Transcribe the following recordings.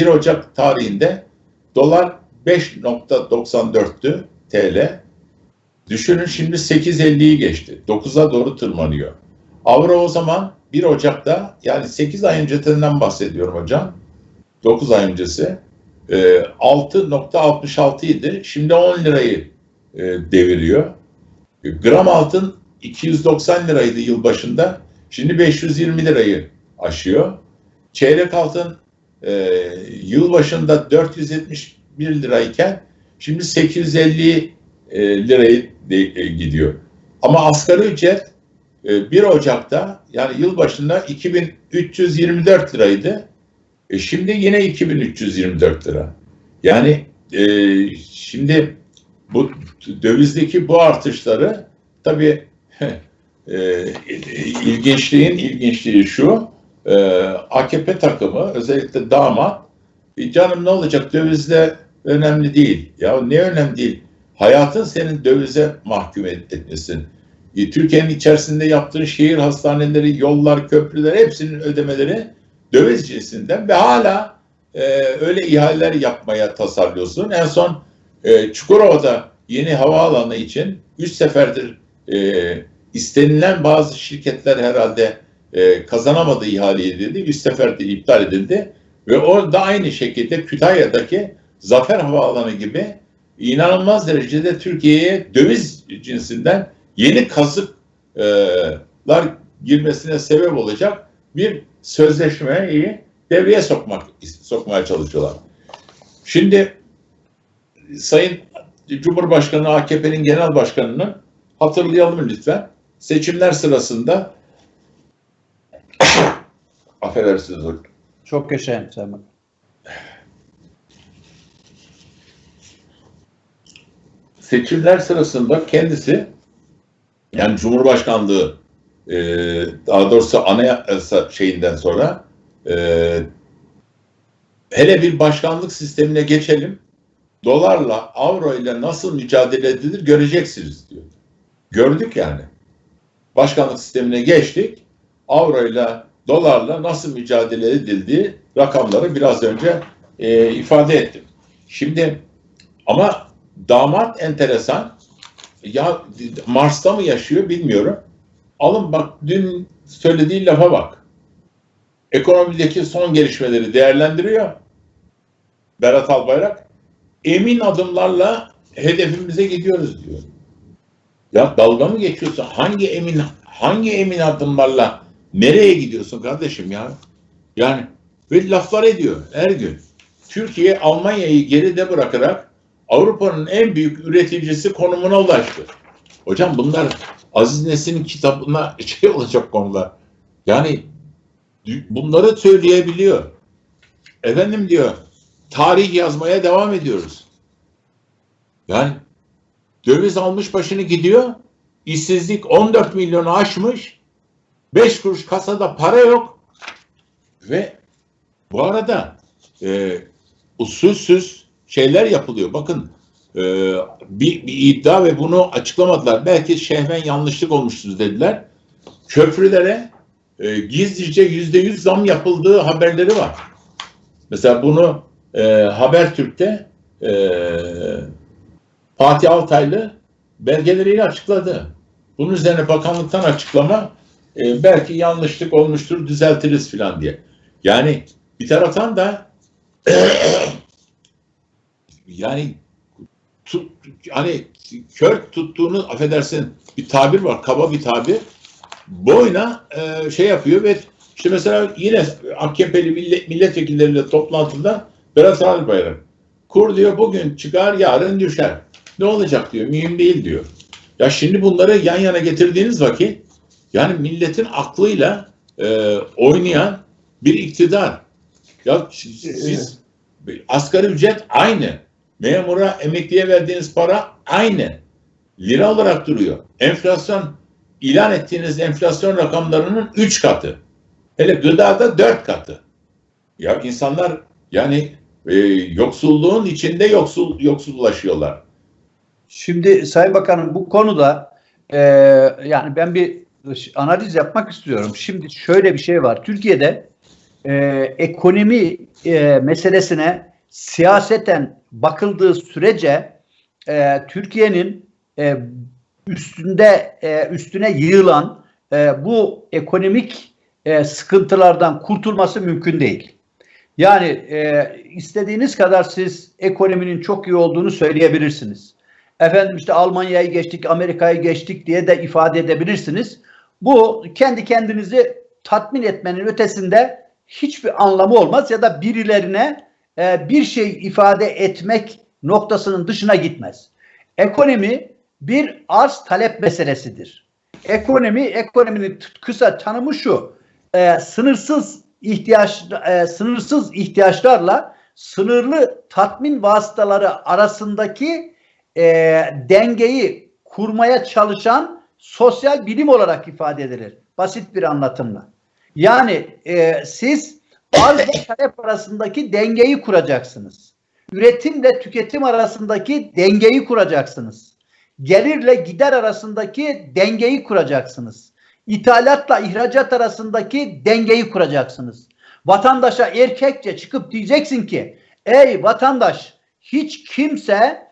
1 Ocak tarihinde dolar 5.94'tü TL. Düşünün şimdi 8.50'yi geçti. 9'a doğru tırmanıyor. Avro o zaman 1 Ocak'ta yani 8 ay öncesinden bahsediyorum hocam. 9 ay öncesi. e, 6.66 idi. Şimdi 10 lirayı e, deviriyor. Gram altın 290 liraydı yıl başında. Şimdi 520 lirayı aşıyor. Çeyrek altın e, yıl başında 471 lirayken şimdi 850 e, lirayı de, e, gidiyor. Ama asgari ücret e, 1 Ocak'ta yani yıl başında 2324 liraydı. E, şimdi yine 2324 lira. Yani e, şimdi bu dövizdeki bu artışları tabii e, ilginçliğin ilginçliği şu e, AKP takımı özellikle damat "E canım ne olacak dövizde önemli değil. Ya ne önemli değil? Hayatın senin dövize mahkum et- etmesin. E, Türkiye'nin içerisinde yaptığın şehir hastaneleri, yollar, köprüler hepsinin ödemeleri döviz cinsinden ve hala e, öyle ihaleler yapmaya tasarlıyorsun. En son e, Çukurova'da yeni havaalanı için üç seferdir e, istenilen bazı şirketler herhalde e, kazanamadı ihaleyi dedi. Üç seferdir iptal edildi. Ve orada aynı şekilde Kütahya'daki Zafer Havaalanı gibi inanılmaz derecede Türkiye'ye döviz cinsinden yeni kazıklar girmesine sebep olacak bir sözleşmeyi devreye sokmak sokmaya çalışıyorlar. Şimdi Sayın Cumhurbaşkanı AKP'nin genel başkanının hatırlayalım lütfen. Seçimler sırasında affedersiniz hocam. Çok yaşayın Sayın seçimler sırasında kendisi yani Cumhurbaşkanlığı e, daha doğrusu anayasa şeyinden sonra e, hele bir başkanlık sistemine geçelim dolarla avro ile nasıl mücadele edilir göreceksiniz diyor. Gördük yani. Başkanlık sistemine geçtik. Avro ile dolarla nasıl mücadele edildiği rakamları biraz önce e, ifade ettim. Şimdi ama damat enteresan. Ya Mars'ta mı yaşıyor bilmiyorum. Alın bak dün söylediği lafa bak. Ekonomideki son gelişmeleri değerlendiriyor. Berat Albayrak emin adımlarla hedefimize gidiyoruz diyor. Ya dalga mı geçiyorsun? Hangi emin hangi emin adımlarla nereye gidiyorsun kardeşim ya? Yani ve laflar ediyor her gün. Türkiye Almanya'yı geride bırakarak Avrupa'nın en büyük üreticisi konumuna ulaştı. Hocam bunlar Aziz Nesin'in kitabına şey olacak konular. Yani bunları söyleyebiliyor. Efendim diyor, tarih yazmaya devam ediyoruz. Yani döviz almış başını gidiyor, işsizlik 14 milyonu aşmış, 5 kuruş kasada para yok ve bu arada e, usulsüz şeyler yapılıyor. Bakın e, bir, bir iddia ve bunu açıklamadılar. Belki şehmen yanlışlık olmuştur dediler. Köprülere e, gizlice yüzde yüz zam yapıldığı haberleri var. Mesela bunu e, Habertürk'te e, Fatih Altaylı belgeleriyle açıkladı. Bunun üzerine bakanlıktan açıklama e, belki yanlışlık olmuştur düzeltiriz falan diye. Yani bir taraftan da yani tut, hani kör tuttuğunu affedersin bir tabir var kaba bir tabir boyuna e, şey yapıyor ve işte mesela yine AKP'li millet, milletvekilleriyle toplantıda Berat Albayrak kur diyor bugün çıkar yarın düşer. Ne olacak diyor mühim değil diyor. Ya şimdi bunları yan yana getirdiğiniz vakit yani milletin aklıyla e, oynayan bir iktidar. Ya siz asgari ücret aynı. Memura, emekliye verdiğiniz para aynı. Lira olarak duruyor. Enflasyon, ilan ettiğiniz enflasyon rakamlarının üç katı. Hele gıdada dört katı. Ya insanlar yani e, yoksulluğun içinde yoksul yoksullaşıyorlar. Şimdi Sayın Bakanım bu konuda e, yani ben bir analiz yapmak istiyorum. Şimdi şöyle bir şey var. Türkiye'de e, ekonomi e, meselesine siyaseten bakıldığı sürece e, Türkiye'nin e, üstünde e, üstüne yığılan e, bu ekonomik e, sıkıntılardan kurtulması mümkün değil. Yani e, istediğiniz kadar siz ekonominin çok iyi olduğunu söyleyebilirsiniz. Efendim işte Almanya'yı geçtik, Amerika'yı geçtik diye de ifade edebilirsiniz. Bu kendi kendinizi tatmin etmenin ötesinde hiçbir anlamı olmaz ya da birilerine e, bir şey ifade etmek noktasının dışına gitmez. Ekonomi bir arz talep meselesidir. Ekonomi, ekonominin kısa tanımı şu. e, sınırsız ihtiyaç e, sınırsız ihtiyaçlarla sınırlı tatmin vasıtaları arasındaki e, dengeyi kurmaya çalışan sosyal bilim olarak ifade edilir. Basit bir anlatımla. Yani e, siz arz ve talep arasındaki dengeyi kuracaksınız. Üretimle tüketim arasındaki dengeyi kuracaksınız. Gelirle gider arasındaki dengeyi kuracaksınız. İthalatla ihracat arasındaki dengeyi kuracaksınız. Vatandaşa erkekçe çıkıp diyeceksin ki ey vatandaş hiç kimse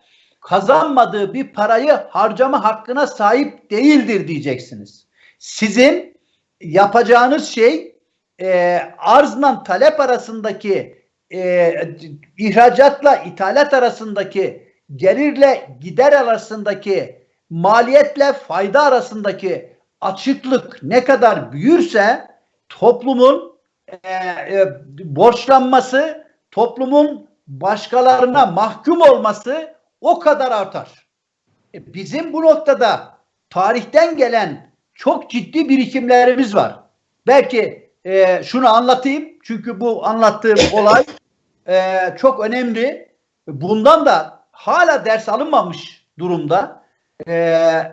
kazanmadığı bir parayı harcama hakkına sahip değildir diyeceksiniz. Sizin yapacağınız şey e, arzla talep arasındaki e, ihracatla ithalat arasındaki gelirle gider arasındaki maliyetle fayda arasındaki açıklık ne kadar büyürse toplumun e, e, borçlanması, toplumun başkalarına mahkum olması o kadar artar. E, bizim bu noktada tarihten gelen çok ciddi birikimlerimiz var. Belki e, şunu anlatayım çünkü bu anlattığım olay e, çok önemli. Bundan da hala ders alınmamış durumda. E,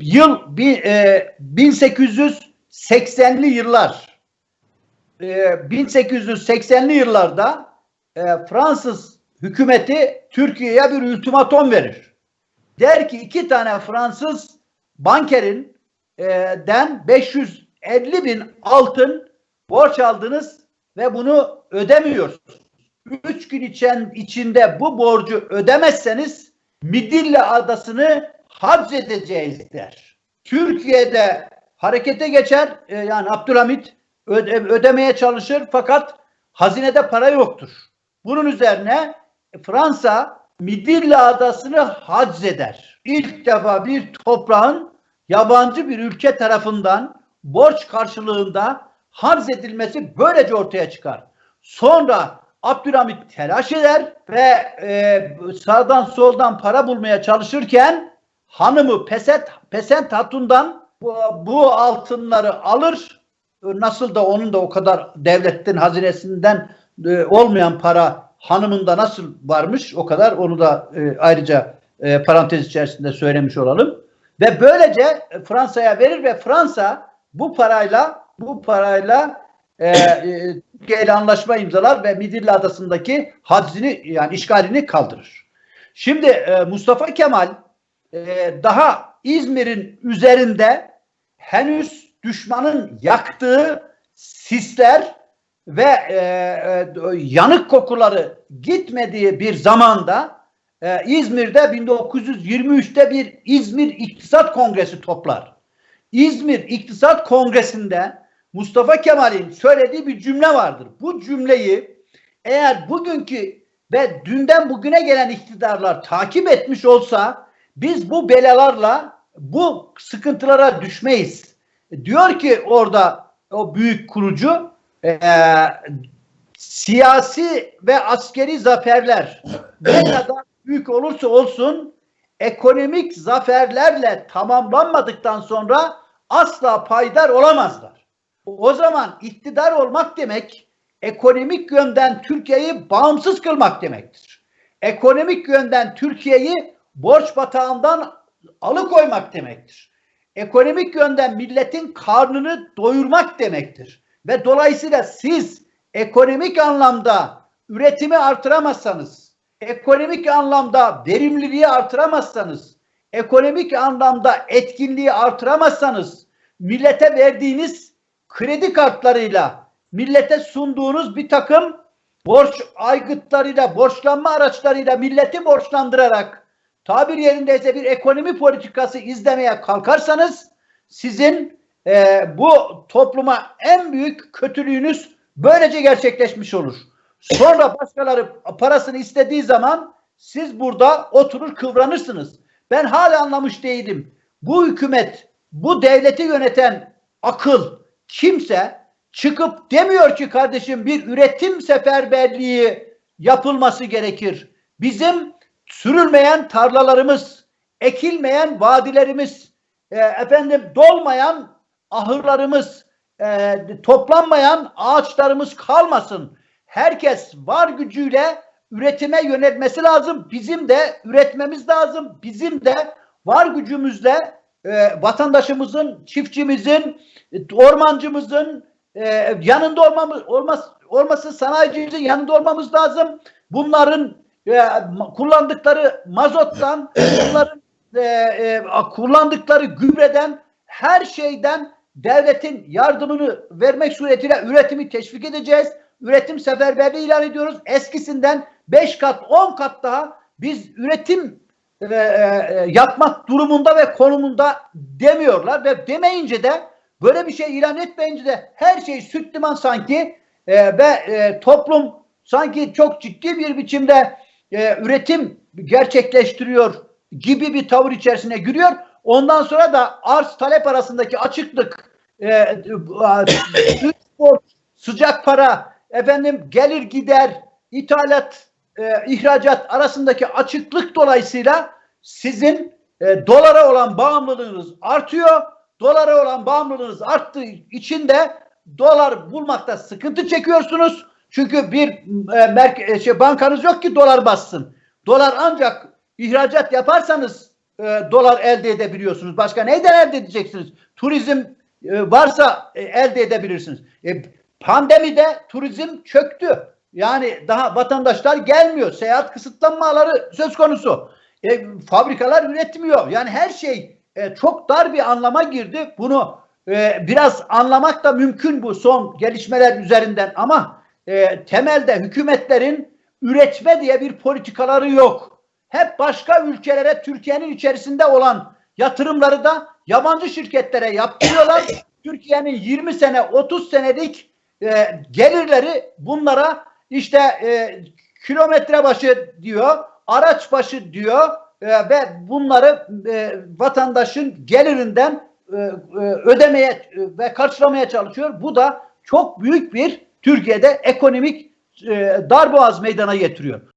yıl bi- e, 1880'li yıllar. E, 1880'li yıllarda e, Fransız hükümeti Türkiye'ye bir ultimatom verir. Der ki iki tane Fransız bankerin e, den 550 bin altın borç aldınız ve bunu ödemiyorsunuz. Üç gün içen, içinde bu borcu ödemezseniz Midilli adasını harc edeceğiz der. Türkiye'de harekete geçer e, yani Abdülhamit öde, ödemeye çalışır fakat hazinede para yoktur. Bunun üzerine Fransa Midilli adasını haczeder. İlk defa bir toprağın yabancı bir ülke tarafından borç karşılığında harz edilmesi böylece ortaya çıkar. Sonra Abdülhamit telaş eder ve e, sağdan soldan para bulmaya çalışırken hanımı Peset, Pesent Hatun'dan bu, bu altınları alır. Nasıl da onun da o kadar devletin hazinesinden e, olmayan para hanımında nasıl varmış o kadar onu da e, ayrıca e, parantez içerisinde söylemiş olalım. Ve böylece e, Fransa'ya verir ve Fransa bu parayla bu parayla e, e, Türkiye ile anlaşma imzalar ve Midilli Adası'ndaki haczini yani işgalini kaldırır. Şimdi e, Mustafa Kemal e, daha İzmir'in üzerinde henüz düşmanın yaktığı sisler ve e, e, yanık kokuları gitmediği bir zamanda e, İzmir'de 1923'te bir İzmir İktisat Kongresi toplar. İzmir İktisat Kongresi'nde Mustafa Kemal'in söylediği bir cümle vardır. Bu cümleyi eğer bugünkü ve dünden bugüne gelen iktidarlar takip etmiş olsa biz bu belalarla bu sıkıntılara düşmeyiz. Diyor ki orada o büyük kurucu e, siyasi ve askeri zaferler ne kadar büyük olursa olsun ekonomik zaferlerle tamamlanmadıktan sonra asla paydar olamazlar. O zaman iktidar olmak demek ekonomik yönden Türkiye'yi bağımsız kılmak demektir. Ekonomik yönden Türkiye'yi borç batağından alıkoymak demektir. Ekonomik yönden milletin karnını doyurmak demektir. Ve dolayısıyla siz ekonomik anlamda üretimi artıramazsanız, ekonomik anlamda verimliliği artıramazsanız, ekonomik anlamda etkinliği artıramazsanız, millete verdiğiniz kredi kartlarıyla millete sunduğunuz bir takım borç aygıtlarıyla, borçlanma araçlarıyla milleti borçlandırarak tabir yerindeyse bir ekonomi politikası izlemeye kalkarsanız sizin e, bu topluma en büyük kötülüğünüz böylece gerçekleşmiş olur. Sonra başkaları parasını istediği zaman siz burada oturur kıvranırsınız. Ben hala anlamış değilim. Bu hükümet, bu devleti yöneten akıl kimse çıkıp demiyor ki kardeşim bir üretim seferberliği yapılması gerekir. Bizim sürülmeyen tarlalarımız, ekilmeyen vadilerimiz, e, efendim dolmayan ahırlarımız, e, toplanmayan ağaçlarımız kalmasın. Herkes var gücüyle üretime yönelmesi lazım. Bizim de üretmemiz lazım. Bizim de var gücümüzle e, vatandaşımızın, çiftçimizin, ormancımızın e, yanında olmamız olmaz olması sanayicimizin yanında olmamız lazım. Bunların e, kullandıkları mazottan, bunların e, e, kullandıkları gübreden her şeyden devletin yardımını vermek suretiyle üretimi teşvik edeceğiz. Üretim seferberliği ilan ediyoruz. Eskisinden 5 kat 10 kat daha biz üretim e, e, yapmak durumunda ve konumunda demiyorlar ve demeyince de böyle bir şey ilan etmeyince de her şey süt liman sanki e, ve e, toplum sanki çok ciddi bir biçimde e, üretim gerçekleştiriyor gibi bir tavır içerisine giriyor. Ondan sonra da arz talep arasındaki açıklık e, e, sıcak para efendim gelir gider ithalat e, ihracat arasındaki açıklık dolayısıyla sizin e, dolara olan bağımlılığınız artıyor. Dolara olan bağımlılığınız arttığı için de dolar bulmakta sıkıntı çekiyorsunuz. Çünkü bir e, merke- şey, bankanız yok ki dolar bassın. Dolar ancak ihracat yaparsanız e, dolar elde edebiliyorsunuz. Başka neyden elde edeceksiniz? Turizm e, varsa e, elde edebilirsiniz. E, pandemide turizm çöktü. Yani daha vatandaşlar gelmiyor. Seyahat kısıtlanmaları söz konusu. E, fabrikalar üretmiyor. Yani her şey e, çok dar bir anlama girdi. Bunu e, biraz anlamak da mümkün bu son gelişmeler üzerinden ama e, temelde hükümetlerin üretme diye bir politikaları yok. Hep başka ülkelere Türkiye'nin içerisinde olan yatırımları da yabancı şirketlere yaptırıyorlar. Türkiye'nin 20 sene 30 senelik e, gelirleri bunlara işte e, kilometre başı diyor, araç başı diyor e, ve bunları e, vatandaşın gelirinden e, e, ödemeye e, ve karşılamaya çalışıyor. Bu da çok büyük bir Türkiye'de ekonomik e, darboğaz meydana getiriyor.